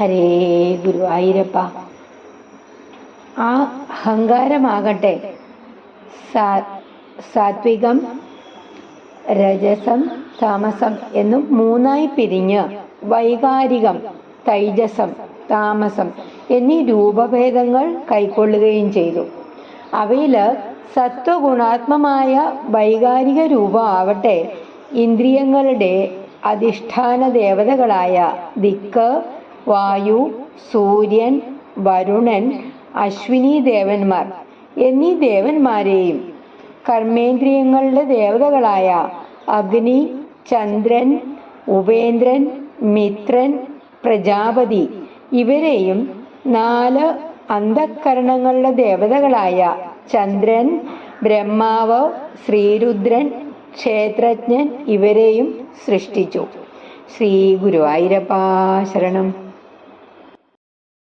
ഹരേ ഗുരു ഗുരുവായൂരപ്പ ആ അഹങ്കാരമാകട്ടെ. സാത്വികം രജസം താമസം എന്നും മൂന്നായി പിരിഞ്ഞ് വൈകാരികം തൈജസം താമസം എന്നീ രൂപഭേദങ്ങൾ കൈക്കൊള്ളുകയും ചെയ്തു. അവയിൽ സത്വഗുണാത്മമായ വൈകാരിക രൂപം ആവട്ടെ. ഇന്ദ്രിയങ്ങളുടെ അധിഷ്ഠാന ദേവതകളായ ദിക്ക് വായു സൂര്യൻ വരുണൻ അശ്വിനി ദേവന്മാർ എന്നീ ദേവന്മാരെയും കർമ്മേന്ദ്രിയങ്ങളുടെ ദേവതകളായ അഗ്നി ചന്ദ്രൻ ഉപേന്ദ്രൻ മിത്രൻ പ്രജാപതി ഇവരെയും നാല് അന്ധക്കരണങ്ങളുടെ ദേവതകളായ ചന്ദ്രൻ ബ്രഹ്മാവ് ശ്രീരുദ്രൻ ക്ഷേത്രജ്ഞൻ ഇവരെയും സൃഷ്ടിച്ചു. ശ്രീ ഗുരുവായൂരപ്പ ശരണം.